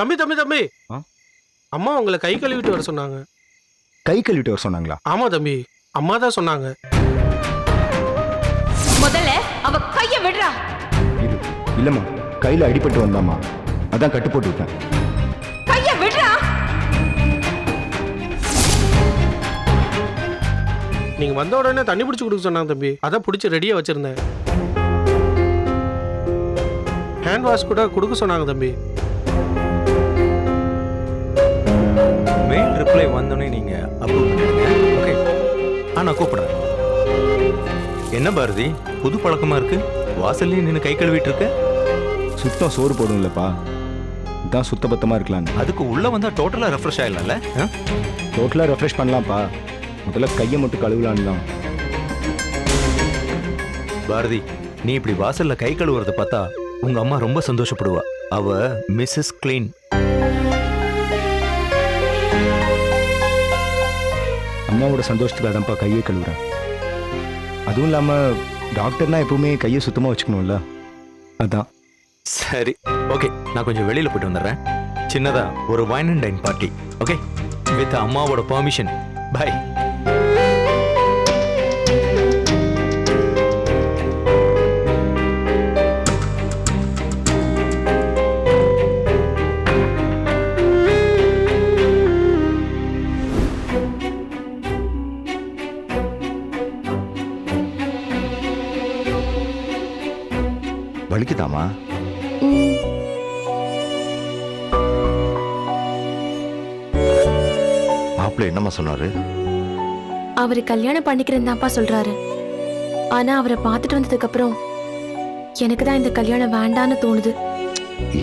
தம்பி தம்பி தம்பி? அம்மா உங்களை கை கழுவிட்டு வர சொன்னாங்க. கை கழுவிட்டு வர சொன்னாங்களா? ஆமா தம்பி. அம்மா தான் சொன்னாங்க. முதல்ல அவ கைய விடுறா. இரு. இல்லைம்மா கையில் அடிபட்டு வந்தாம்மா. அதான் கட்டு போட்டு விட்டேன். கைய விடுறா. நீங்க வந்த உடனே தண்ணி பிடிச்சி கொடுக்க சொன்னாங்க தம்பி. அதான் பிடிச்சி ரெடியா வச்சிருந்தேன். ஹேண்ட் வாஷ் கூட கொடுக்க சொன்னாங்க தம்பி. என்ன பாரதி? புது பழக்கமா இருக்கு? வாசல்லையும் நின்று கை கழுவிட்டு இருக்க சுத்தம் சோறு போடும் இல்லைப்பா இதான் சுத்தபத்தமாக இருக்கலான்னு. அதுக்கு உள்ள வந்தா டோட்டலா ரெஃப்ரெஷ் ஆயிடலாம்ல? ஆ? டோட்டலாக ரெஃப்ரெஷ் பண்ணலாம்ப்பா. முதல்ல கையை மட்டும் கழுவலான்னு தான். பாரதி நீ இப்படி வாசல்ல கை கழுவுறத பார்த்தா உங்க அம்மா ரொம்ப சந்தோஷப்படுவா. அவ மிஸ்ஸஸ் கிளீன் அம்மாவோட சந்தோஷத்துக்கு அதான்ப்பா கையை கழுவுறேன். அதுவும் இல்லாமல் டாக்டர்னா எப்பவுமே கையை சுத்தமாக வச்சுக்கணும்ல. அதான். சரி. ஓகே நான் கொஞ்சம் வெளியில் போயிட்டு வந்துடுறேன். சின்னதாக ஒரு wine and dine party okay? With அம்மாவோட பர்மிஷன் பை வலிக்குதாமா மாப்பிள்ளை என்னம்மா சொன்னாரு? அவரு கல்யாணம் பண்ணிக்கிறேன்தான்ப்பா சொல்றாரு. ஆனா அவரை பார்த்துட்டு வந்ததுக்கு அப்புறம் எனக்கு தான் இந்த கல்யாணம் வேண்டான்னு தோணுது.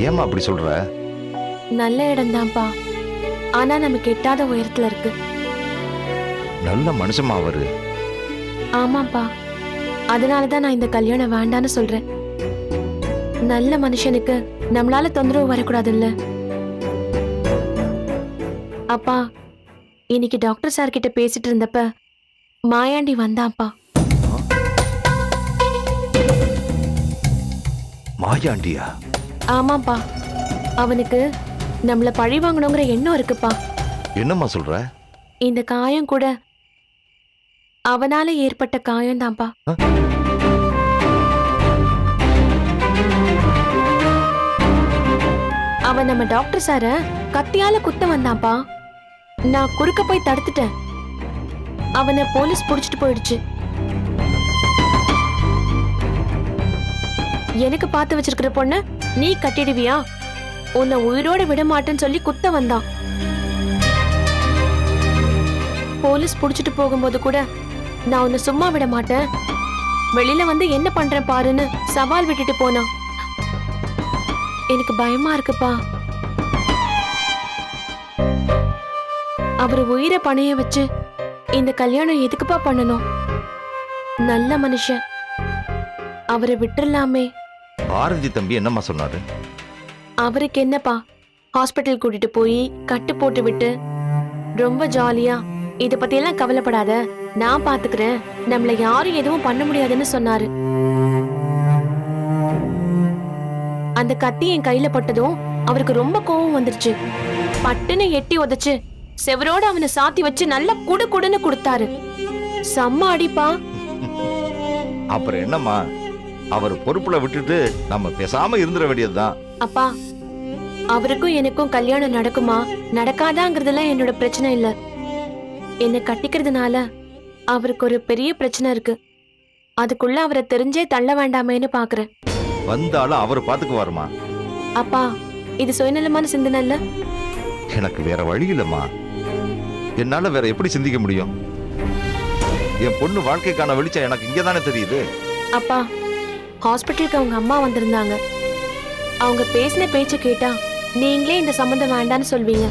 ஏம்மா அப்படி சொல்ற? நல்ல இடம்தான்ப்பா ஆனா நமக்கு எட்டாத உயரத்துல இருக்கு. நல்ல மனுஷமா அவரு. ஆமாப்பா. அதனால தான் நான் இந்த கல்யாணம் வேண்டான்னு சொல்றேன். நல்ல மனுஷனுக்கு நம்மளால தொந்தரவு வரக்கூடாதுல்ல? அப்பா இன்னைக்கு டாக்டர் சார் கிட்ட பேசிட்டு இருந்தப்ப மாயாண்டி வந்தாப்பா மாயாண்டியா? ஆமாப்பா. அவனுக்கு நம்மள பழி வாங்கணுங்கிற எண்ணம் இருக்குப்பா. என்னம்மா சொல்ற? இந்த காயம் கூட அவனால ஏற்பட்ட காயம்தான்ப்பா. ஆ? அவன் நம்ம டாக்டர் சார கத்தியால குத்த வந்தான்ப்பா நான் குறுக்க போய் தடுத்துட்டேன். அவனை போலீஸ் புடிச்சிட்டு போயிடுச்சு. எனக்கு பார்த்து வச்சிருக்கிற பொண்ண நீ கட்டிடுவியா? உன்னை உயிரோட விட மாட்டேன்னு சொல்லி குத்த வந்தான். போலீஸ் புடிச்சிட்டு போகும்போது கூட நான் உன்னை சும்மா விட மாட்டேன் வெளியில வந்து என்ன பண்றேன் பாருன்னு சவால் விட்டுட்டு போனான். எனக்கு பயமா இருக்குப்பா. அவர் உயிரை பணைய வச்சு இந்த கல்யாணம் எதுக்குப்பா பண்ணணும்? நல்ல மனுஷன். அவரை விட்டுறலாமே. பாரதி தம்பி என்னம்மா சொன்னாரு? அவருக்கு என்னப்பா? ஹாஸ்பிட்டல் கூட்டிட்டு போய் கட்டு போட்டு விட்டு ரொம்ப ஜாலியா இத பத்தி எல்லாம் கவலைப்படாத நான் பாத்துக்கிறேன். நம்மள யாரும் எதுவும் பண்ண முடியாதுன்னு சொன்னாரு. அந்த கத்தி என் கையில பட்டதும் அவருக்கு ரொம்ப கோவம் வந்துருச்சு. பட்டுன்னு எட்டி உதைச்சு செவரோட அவனை சாத்தி வச்சு நல்லா குடு குடுன்னு கொடுத்தாரு. செம்ம அடிப்பா. அப்புறம் என்னம்மா? அவர் பொறுப்புல விட்டுட்டு நம்ம பேசாம இருந்துட வேண்டியதுதான். அப்பா அவருக்கும் எனக்கும் கல்யாணம் நடக்குமா? நடக்காதாங்கிறதுலாம் என்னோட பிரச்சனை இல்ல. என்னை கட்டிக்கிறதுனால அவருக்கு ஒரு பெரிய பிரச்சனை இருக்கு. அதுக்குள்ள அவரை தெரிஞ்சே தள்ள வேண்டாமேன்னு பாக்குறேன். வந்தாலும் அவர் பாத்துக்குவாருமா? அப்பா இது சுயநலமான சிந்தனை இல்ல? எனக்கு வேற வழி இல்லம்மா. என்னால வேற எப்படி சிந்திக்க முடியும்? என் பொண்ணு வாழ்க்கைக்கான வெளிச்சம் எனக்கு இங்கே தானே தெரியுது. அப்பா ஹாஸ்பிட்டலுக்கு அவங்க அம்மா வந்திருந்தாங்க. அவங்க பேசின பேச்ச கேட்டா நீங்களே இந்த சம்மந்தம் வேண்டான்னு சொல்வீங்க.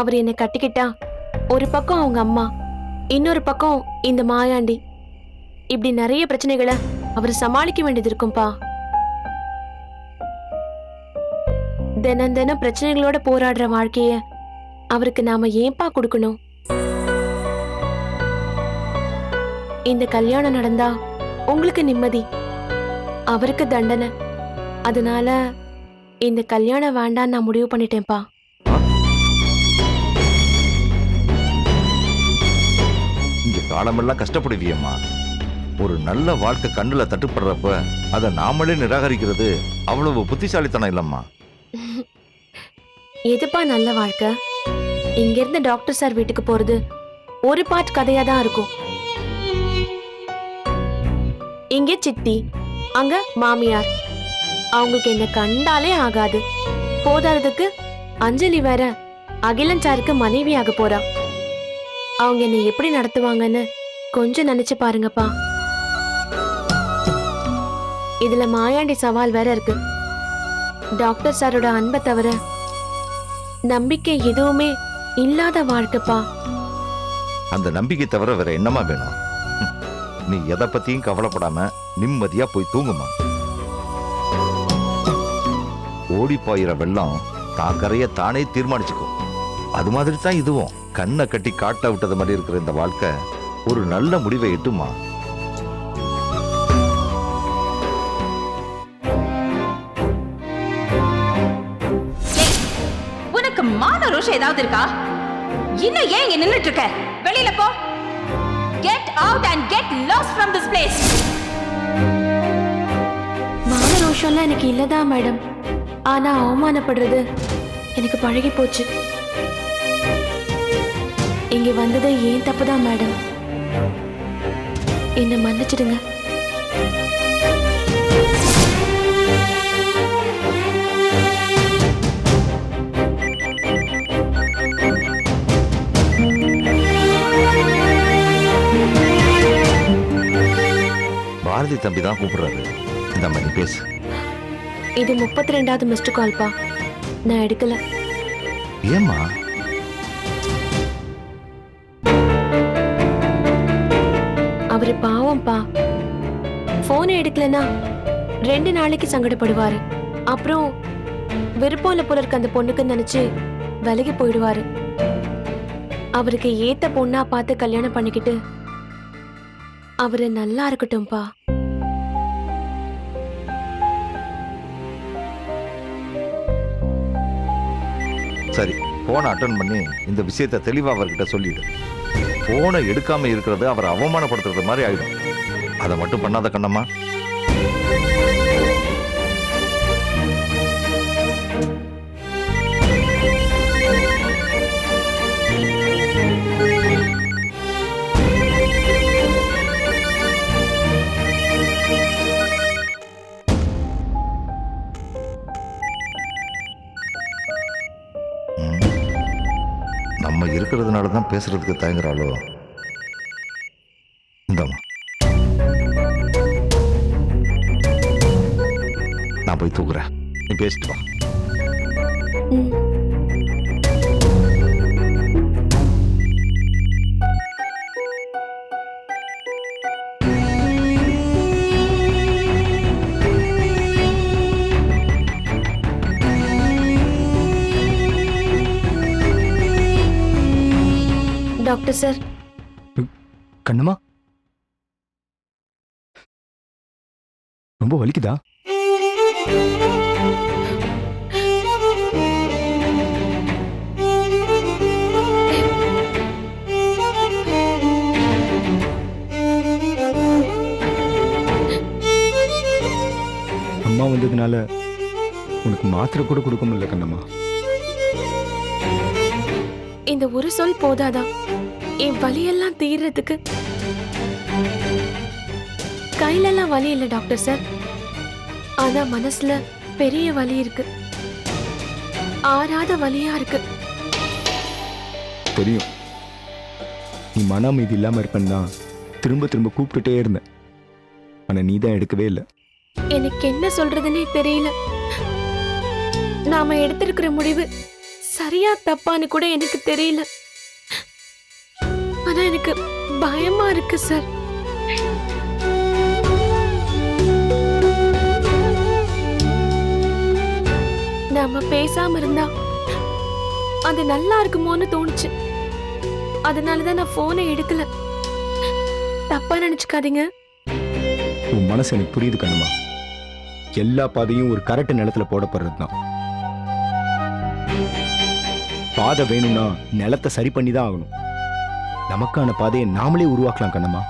அவர் என்னை கட்டிக்கிட்டா ஒரு பக்கம் அவங்க அம்மா இன்னொரு பக்கம் இந்த மாயாண்டி. இப்படி நிறைய பிரச்சனைகளை அவர் சமாளிக்க வேண்டியது இருக்கும்பா. தினம் தினம் பிரச்சனைகளோட போராடுற வாழ்க்கைய அவருக்கு நாம ஏன்பா கொடுக்கணும்? இந்த கல்யாணம் நடந்தா உங்களுக்கு நிம்மதி. அவருக்கு தண்டனை. அதனால இந்த கல்யாணம் வேண்டாம் நான் முடிவு பண்ணிட்டேன்ப்பா இங்க காலமெல்லாம் கஷ்டப்படுவியம்மா. ஒரு நல்ல வாழ்க்கை கண்ணுல தட்டுப்படுறப்ப அதை நாமளே நிராகரிக்கிறது அவ்வளவு புத்திசாலித்தனம் இல்லம்மா. எதுப்பா நல்ல வாழ்க்கை? இங்க இருந்து டாக்டர் சார் வீட்டுக்கு போறது ஒரு பார்ட் கதையா தான் இருக்கும். இங்க சித்தி அங்க மாமியார். அவங்களுக்கு என்ன கண்டாலே ஆகாது. போதாததுக்கு அஞ்சலி வேற அகிலன் சாருக்கு மனைவியாக போறா. அவங்க என்ன எப்படி நடத்துவாங்கன்னு கொஞ்சம் நினைச்சு பாருங்கப்பா. இதுல மாயாண்டி சவால் வேற இருக்கு. டாக்டர் சாரோட அன்பை தவிர நம்பிக்கை எதுவுமே இல்லாத வாழ்க்கைப்பா. அந்த நம்பிக்கை தவிர வேற என்னமா வேணும்? நீ எதை பத்தியும் கவலைப்படாம நிம்மதியா போய் தூங்குமா? ஓடி பாயிற வெள்ளம் தான் கரைய தானே தீர்மானிச்சுக்கும். அது மாதிரி தான் இதுவும். கண்ணை கட்டி காட்ட விட்டது மாதிரி இருக்கிற இந்த வாழ்க்கை ஒரு நல்ல முடிவை எட்டுமா? ஏதாவது இருக்கா இன்னும் ஏன் இங்க நின்னுட்டு இருக்க வெளியில போ. Get out and get lost from this place மான ரோஷம்லாம் எனக்கு இல்லதான் மேடம். ஆனா அவமானப்படுறது எனக்கு பழகி போச்சு. இங்க வந்தது ஏன் தப்புதான் மேடம்? என்ன மன்னிச்சிடுங்க. பாரதி தம்பி தான் கூப்பிடுறாரு. இந்த மாதிரி பேசு. இது முப்பத்தி ரெண்டாவது மிஸ்டு கால்ப்பா நான் எடுக்கல. ஏம்மா? அவரு பாவம்ப்பா போனை எடுக்கலனா ரெண்டு நாளைக்கு சங்கடப்படுவாரு. அப்புறம் விருப்பம் போல இருக்க அந்த பொண்ணுக்கு நினைச்சு விலகி போயிடுவாரு. அவருக்கு ஏத்த பொண்ணா பார்த்து கல்யாணம் பண்ணிக்கிட்டு அவரு நல்லா இருக்கட்டும்பா. சரி போனை அட்டன் பண்ணி இந்த விஷயத்த தெளிவாக அவர்கிட்ட சொல்லிடு. போனை எடுக்காமல் இருக்கிறது அவரை அவமானப்படுத்துறது மாதிரி ஆகிடும் அதை மட்டும் பண்ணாத கண்ணம்மா. இருக்கிறதுனால பேசுறதுக்கு தயங்குறாளோ? இந்தாம்மா. நான் போய் தூக்குறேன். நீ பேசிட்டு வா. Doctor sir. கண்ணம்மா ரொம்ப வலிக்குதா? அம்மா வந்ததுனால உனக்கு மாத்திரை கூட கொடுக்க முடியல கண்ணம்மா. இந்த ஒரு சொல் போதாதா? என் வலியெல்லாம் தீர்றதுக்கு. கையிலலாம் வலி இல்லை டாக்டர் சார். ஆனா மனசுல பெரிய வலி இருக்கு. ஆறாத வலியா இருக்கு. தெரியும். நீ மன அமைதி இல்லாம இருப்பேன்னு தான் திரும்ப திரும்ப கூப்பிட்டுட்டே இருந்தேன். ஆனா நீ தான் எடுக்கவே இல்லை. எனக்கு என்ன சொல்றதுன்னே தெரியல. நாம எடுத்திருக்கிற முடிவு சரியா தப்பான்னு கூட எனக்கு தெரியல. ஆனா எனக்கு பயமா இருக்கு சார். நாம பேசாம இருந்தா அது நல்லா இருக்குமோன்னு தோணுச்சு. அதனாலதான் நான் போனை எடுக்கல. தப்பா நினைச்சுக்காதீங்க. உன் மனசு எனக்கு புரியுது கண்ணுமா எல்லா பாதையும் ஒரு கரெக்ட் நிலத்துல போடப்படுறது தான் பாதை வேணும்னா நிலத்தை சரி பண்ணி தான் ஆகணும். நமக்கான பாதையை நாமளே உருவாக்கலாம் கண்ணம்மா.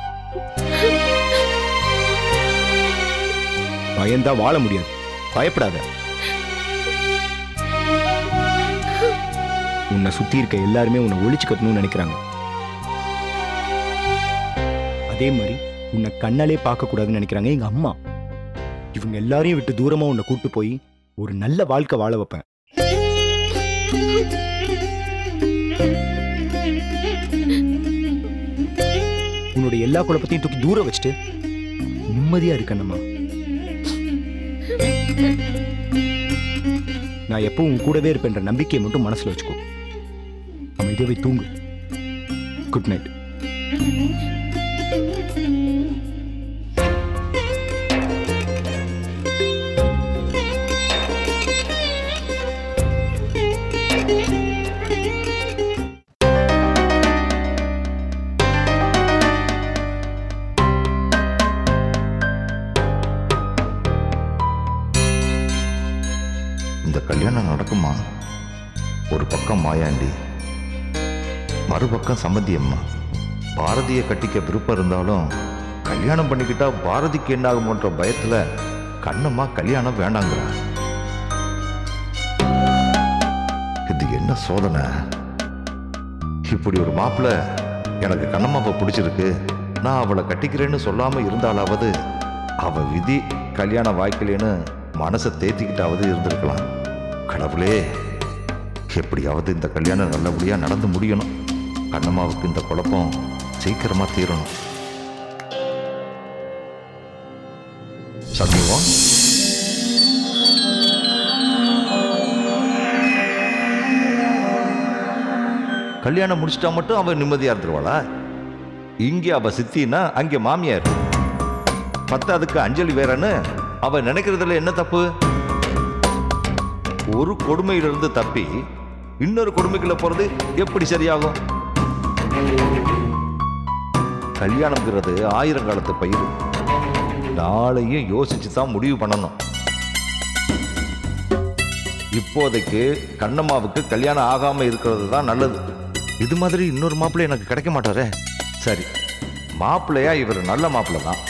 பயந்தா வாழ முடியாது. பயப்படாத. உன்னை சுத்தி இருக்க எல்லாருமே உன்னை ஒழிச்சு கட்டணும்னு நினைக்கிறாங்க. அதே மாதிரி உன்னை கண்ணாலே பார்க்க கூடாதுன்னு நினைக்கிறாங்க எங்க அம்மா. இவங்க எல்லாரையும் விட்டு தூரமா உன்னை கூட்டு போய் ஒரு நல்ல வாழ்க்கை வாழ வைப்பேன். உன்னோட எல்லா குழப்பத்தையும் தூக்கி தூர வச்சுட்டு நிம்மதியா இருக்கணுமா நான் எப்பவும் உன் கூடவே இருப்பேன்ற நம்பிக்கையை மட்டும் மனசுல வச்சுக்கோ. அமைதியாவே தூங்கு. குட் நைட் கல்யாணம் நடக்குமா? ஒரு பக்கம் மாயாண்டி மறுபக்கம் சம்மந்தி அம்மா. பாரதியை கட்டிக்க விருப்பம் இருந்தாலும் கல்யாணம் பண்ணிக்கிட்டா பாரதிக்கு என்ன ஆகுமோன்ற பயத்துல கண்ணம்மா கல்யாணம் வேண்டாங்கிறா இது என்ன சோதனை? இப்படி ஒரு மாப்பிள்ளை எனக்கு கண்ணம்மாவை பிடிச்சிருக்கு. நான் அவளை கட்டிக்கிறேன்னு சொல்லாம இருந்தாலாவது அவ விதி கல்யாணம் வாய்க்கலேன்னு மனசை தேத்திக்கிட்டாவது இருந்திருக்கலாம். கடவுளே எப்படியாவது இந்த கல்யாணம் நல்லபடியாக நடந்து முடியணும். கண்ணம்மாவுக்கு இந்த குழப்பம் சீக்கிரமாக தீரணும். சண்முகம்? கல்யாணம் முடிச்சிட்டா மட்டும் அவன் நிம்மதியாக இருந்துருவாளா? இங்கே அவள் சித்தின்னா அங்கே மாமியார். பத்தாதுக்கு அஞ்சலி வேறன்னு அவள் நினைக்கிறதுல என்ன தப்பு? ஒரு கொடுமையிலிருந்து தப்பி இன்னொரு கொடுமைக்குள்ள போறது எப்படி சரியாகும்? கல்யாணம்ங்கிறது ஆயிரங்காலத்து பயிர். நாளையும் யோசிச்சு தான் முடிவு பண்ணணும். இப்போதைக்கு கண்ணம்மாவுக்கு கல்யாணம் ஆகாம இருக்கிறது தான் நல்லது. இது மாதிரி இன்னொரு மாப்பிள்ளை எனக்கு கிடைக்க மாட்டாரே. சரி மாப்பிள்ளையா இவர் நல்ல மாப்பிள்ளை தான்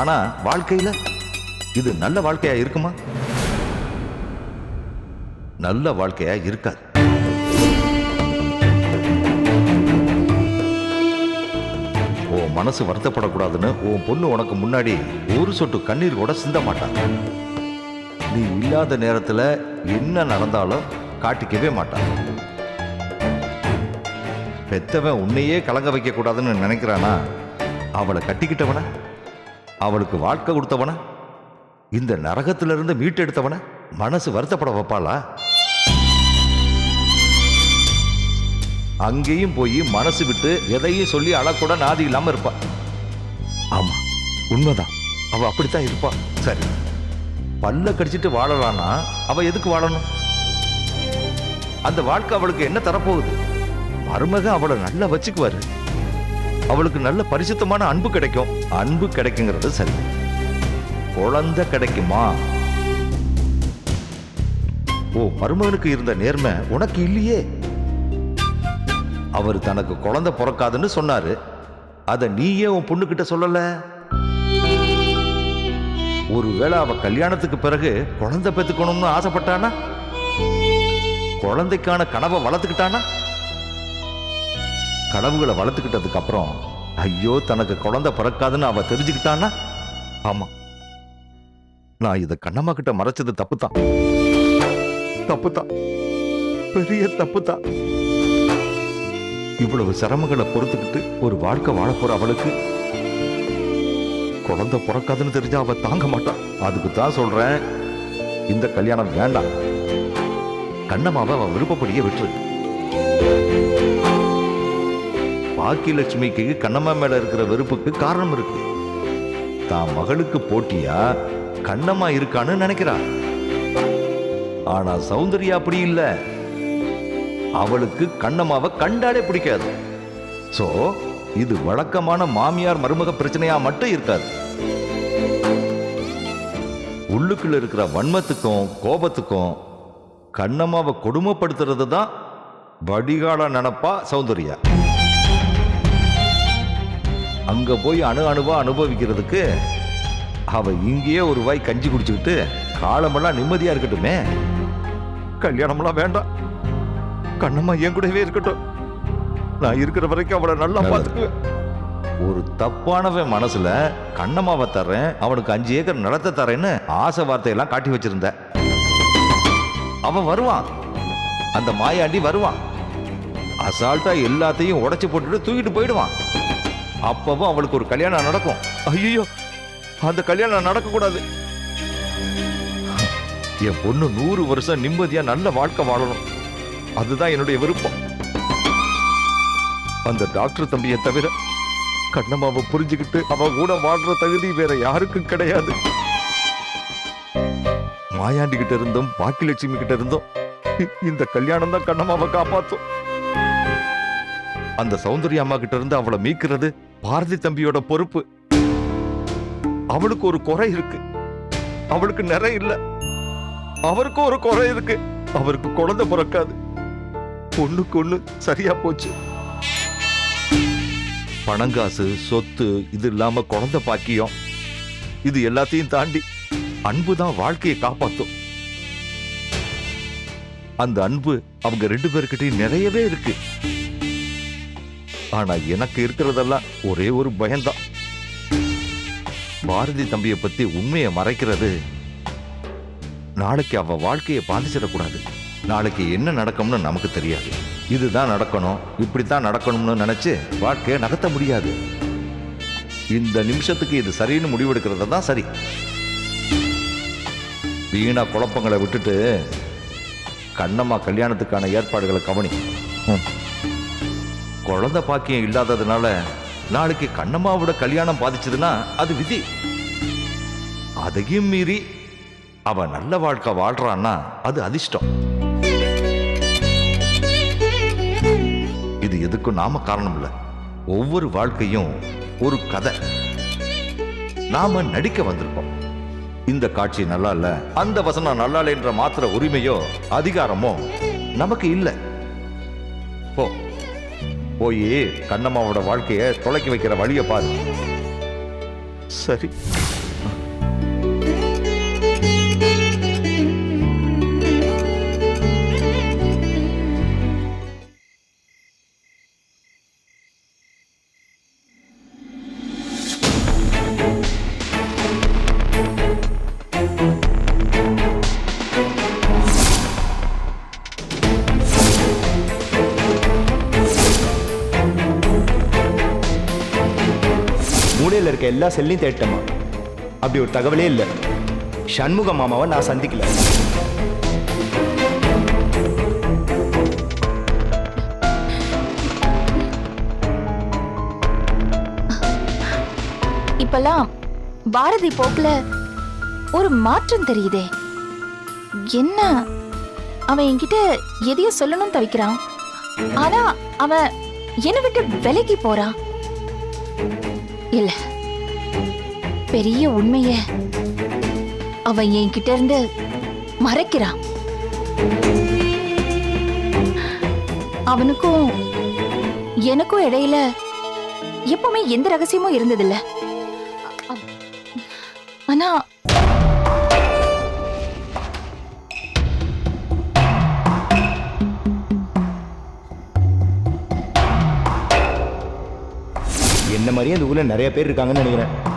ஆனா வாழ்க்கையில இது நல்ல வாழ்க்கையா இருக்குமா? நல்ல வாழ்க்கையா இருக்காது. உன் மனசு வருத்தப்படக்கூடாதுன்னு உன் பொண்ணு உனக்கு முன்னாடி ஒரு சொட்டு கண்ணீர் கூட சிந்த மாட்டான் நீ இல்லாத நேரத்துல என்ன நடந்தாலும் காட்டிக்கவே மாட்டான் பெத்தவன் உன்னையே கலங்க வைக்கக்கூடாதுன்னு நினைக்கிறானா? அவளை கட்டிக்கிட்டவன? அவளுக்கு வாழ்க்கை கொடுத்தவன? இந்த நரகத்திலிருந்து மீட்டெடுத்தவன? மனசு வருத்தப்பட வைப்பாளா? அங்கேயும் போய் மனசு விட்டு எதையும் சொல்லி அழக்கூட நாதி இல்லாம இருப்பா. ஆமா உண்மைதான். அவ அப்படித்தான் இருப்பா. சரி. பல்ல கடிச்சிட்டு வாழலான்னா அவ எதுக்கு வாழணும்? அந்த வாழ்க்கை அவளுக்கு என்ன தரப்போகுது? மருமக அவளை நல்லா வச்சுக்குவாரு. அவளுக்கு நல்ல பரிசுத்தமான அன்பு கிடைக்கும். அன்பு கிடைக்குங்கிறது சரி. குழந்தை கிடைக்குமா? ஓ மருமகனுக்கு இருந்த நேர்மை உனக்கு இல்லையே. அவர் தனக்கு குழந்தை பிறக்காதுன்னு சொன்னாரு. அத நீயே உன் பொண்ணுக்கிட்ட சொல்லல? ஒருவேளை அவ கல்யாணத்துக்கு பிறகு குழந்தை பெற்றுக்கணும்னு ஆசைப்பட்டானா? குழந்தைக்கான கனவை வளர்த்துக்கிட்டானா? கனவுகளை வளர்த்துக்கிட்டதுக்கு அப்புறம் ஐயோ தனக்கு குழந்தை பிறக்காதுன்னு அவ தெரிஞ்சுக்கிட்டானா? ஆமா. நான் இதை கண்ணம்மா கிட்ட மறைச்சது தப்புதான். தப்புதான். பெரிய தப்புதான். இவ்வளவு சிரமங்களை பொறுத்துக்கிட்டு ஒரு வாழ்க்கை வாழ போற அவளுக்கு. குழந்தை பிறக்காதுன்னு தெரிஞ்சா அவ தாங்க மாட்டான் அதுக்கு தான் சொல்றேன். இந்த கல்யாணம் வேண்டாம். கண்ணம்மாவை அவன் விருப்பப்படியே விட்டுரு. பாக்கியலட்சுமிக்கு கண்ணம்மா மேல இருக்கிற வெறுப்புக்கு காரணம் இருக்கு. தான் மகளுக்கு போட்டியா கண்ணம்மா இருக்கான்னு நினைக்கிறான் ஆனா சௌந்தர்யா அப்படி இல்ல. அவளுக்கு கண்ணம்மாவை கண்டாலே பிடிக்காது. சோ இது வழக்கமான மாமியார் மருமக பிரச்சனையா மட்டும் இருக்காது. உள்ளுக்குள்ள இருக்கிற வன்மத்துக்கும் கோபத்துக்கும் கண்ணம்மாவை கொடுமைப்படுத்துறது தான் வடிகால நினப்பா சௌந்தர்யா. அங்க போய் அணு அணுவா அனுபவிக்கிறதுக்கு அவ இங்கேயே ஒரு வாய் கஞ்சி குடிச்சுக்கிட்டு காலமெல்லாம் நிம்மதியா இருக்கட்டுமே. கல்யாணம்லாம் வேண்டாம். கண்ணம்மா என் கூடவே இருக்கட்டும். நான் இருக்கிற வரைக்கும் அவளை நல்லா பார்த்துக்குவேன். ஒரு தப்பானவன் மனசுல கண்ணம்மாவை தர்றேன் அவனுக்கு அஞ்சு ஏக்கர் நிலத்தை தரேன்னு ஆசை வார்த்தையெல்லாம் காட்டி வச்சிருந்த. அவன் வருவான். அந்த மாயாண்டி வருவான். அசால்ட்டா எல்லாத்தையும் உடைச்சு போட்டுட்டு தூக்கிட்டு போயிடுவான். அப்பவும் அவளுக்கு ஒரு கல்யாணம் நடக்கும். ஐயோ அந்த கல்யாணம் நடக்கக்கூடாது. என் பொண்ணு நூறு வருஷம் நிம்மதியா நல்ல வாழ்க்கை வாழணும். அதுதான் என்னுடைய விருப்பம். அந்த டாக்டர் தம்பியை தவிர கண்ணம்மாவை புரிஞ்சுக்கிட்டு அவ கூட வாழ்ற தகுதி வேற யாருக்கும் கிடையாது. மாயாண்டி கிட்ட இருந்தும் பாக்கியலட்சுமி கிட்ட இருந்தும் இந்த கல்யாணம் தான் கண்ணம்மாவை காப்பாத்தும். அந்த சௌந்தர்ய அம்மா கிட்ட இருந்து அவளை மீக்கிறது பாரதி தம்பியோட பொறுப்பு. அவளுக்கு ஒரு குறை இருக்கு. அவளுக்கு நிறைய இல்ல. அவருக்கும் ஒரு குறை இருக்கு. அவருக்கு குழந்தை பிறக்காது. ஒண்ணுக்கு ஒண்ணு சரியா போச்சு. பணங்காசு சொத்து இது இல்லாம குழந்தை பாக்கியம். இது எல்லாத்தையும் தாண்டி அன்பு தான் வாழ்க்கையை காப்பாத்தும். அந்த அன்பு அவங்க ரெண்டு பேர்கிட்டயும் நிறையவே இருக்கு. ஆனா எனக்கு இருக்கிறதெல்லாம் ஒரே ஒரு பயம்தான். பாரதி தம்பியை பத்தி உண்மையை மறைக்கிறது நாளைக்கு அவ வாழ்க்கையை பாதிச்சிடக்கூடாது. நாளைக்கு என்ன நடக்கும்னு நமக்கு தெரியாது. இதுதான் நடக்கணும் இப்படித்தான் நடக்கணும்னு நினைச்சு வாழ்க்கையை நகர்த்த முடியாது. இந்த நிமிஷத்துக்கு இது சரின்னு முடிவெடுக்கிறது தான் சரி. வீணா குழப்பங்களை விட்டுட்டு கண்ணம்மா கல்யாணத்துக்கான ஏற்பாடுகளை கவனி. ம். குழந்தை பாக்கியம் இல்லாததுனால நாளைக்கு கண்ணம்மாவோட கல்யாணம் பாதிச்சதுன்னா அது விதி. அதையும் மீறி அவன் நல்ல வாழ்க்கை வாழ்றான்னா அது அதிர்ஷ்டம். இது நாம காரணம் இல்லை ஒவ்வொரு வாழ்க்கையும் ஒரு கதை. நாம நடிக்க வந்திருக்கோம் இந்த காட்சி நல்லா இல்ல அந்த வசனம் நல்லா இல்லைன்ற மாத்திர உரிமையோ அதிகாரமோ நமக்கு இல்லை. போ. போய் கண்ணம்மாவோட வாழ்க்கைய தொலைக்கி வைக்கிற வழியை பாரு. சரி. இருக்க எல்லா செல்லையும் தேட்டமா அப்படி ஒரு தகவலே இல்லை. சண்முக மாமாவை நான் சந்திக்கல. இப்பெல்லாம் பாரதி போக்குல ஒரு மாற்றம் தெரியுதே. என்ன? அவன் என்கிட்ட எதையோ சொல்லணும் தவிக்கிறான். ஆனா அவன் என்னை விட்டு விலகி போறான். இல்லை. பெரிய உண்மைய அவன் என்கிட்ட இருந்து மறைக்கிறான். அவனுக்கும் எனக்கும் இடையில எப்பவுமே எந்த ரகசியமும் இருந்ததில்ல. ஆனா என்ன மாதிரி அந்த ஊர்ல நிறைய பேர் இருக்காங்கன்னு நினைக்கிறேன்.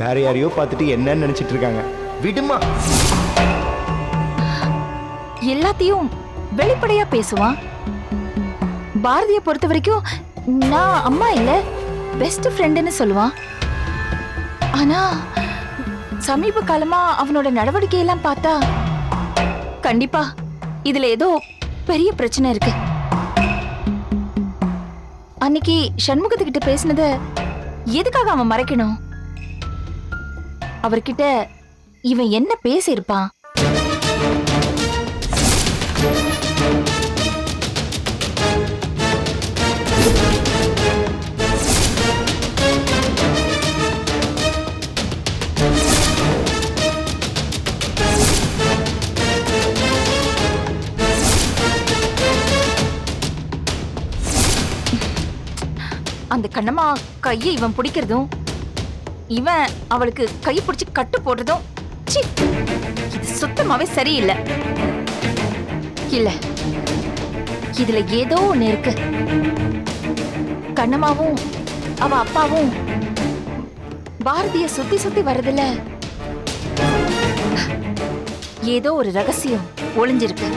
வேற யாரையோ பார்த்துட்டு என்னன்னு நினைச்சிட்டு இருக்காங்க. விடுமா? எல்லாத்தையும் வெளிப்படையா பேசுவான். பாரதியை பொறுத்த வரைக்கும் நான் அம்மா இல்ல பெஸ்ட் ஃப்ரெண்டுன்னு சொல்லுவான். ஆனா சமீப காலமா அவனோட நடவடிக்கையெல்லாம் பார்த்தா கண்டிப்பா இதுல ஏதோ பெரிய பிரச்சனை இருக்கு. அன்னைக்கு சண்முகத்துக்கிட்ட பேசினத எதுக்காக அவன் மறைக்கணும்? அவர்கிட்ட இவன் என்ன பேசியிருப்பான்? அந்த கண்ணம்மா கையை இவன் பிடிக்கிறதும் இவன் அவளுக்கு கை பிடிச்சு கட்டு போடுறதும் ச்சீ, இது சுத்தமாவே சரியில்லை. இல்ல இதுல ஏதோ ஒண்ணு இருக்கு. கண்ணம்மாவும் அவ அப்பாவும் பாரதிய சுத்தி சுத்தி வர்றதுல ஏதோ ஒரு ரகசியம் ஒளிஞ்சிருக்கு.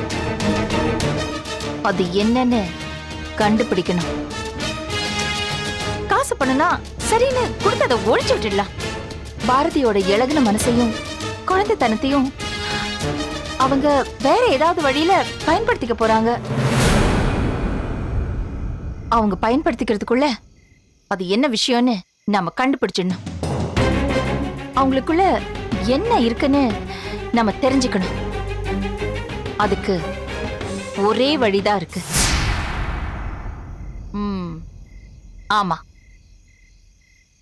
அது என்னன்னு கண்டுபிடிக்கணும். காசு பண்ணுனா சரின்னு கொடுத்து அதை ஒழிச்சு விட்டுடலாம். பாரதியோட இழகுன மனசையும் குழந்தைத்தனத்தையும் அவங்க வேற ஏதாவது வழியில பயன்படுத்திக்க போறாங்க. அவங்க பயன்படுத்திக்கிறதுக்குள்ள அது என்ன விஷயம்னு நாம கண்டுபிடிச்சிடணும். அவங்களுக்குள்ள என்ன இருக்குன்னு நம்ம தெரிஞ்சுக்கணும். அதுக்கு ஒரே வழிதான் இருக்கு. ம் ஆமா.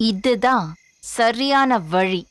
இதுதான் சரியான வழி.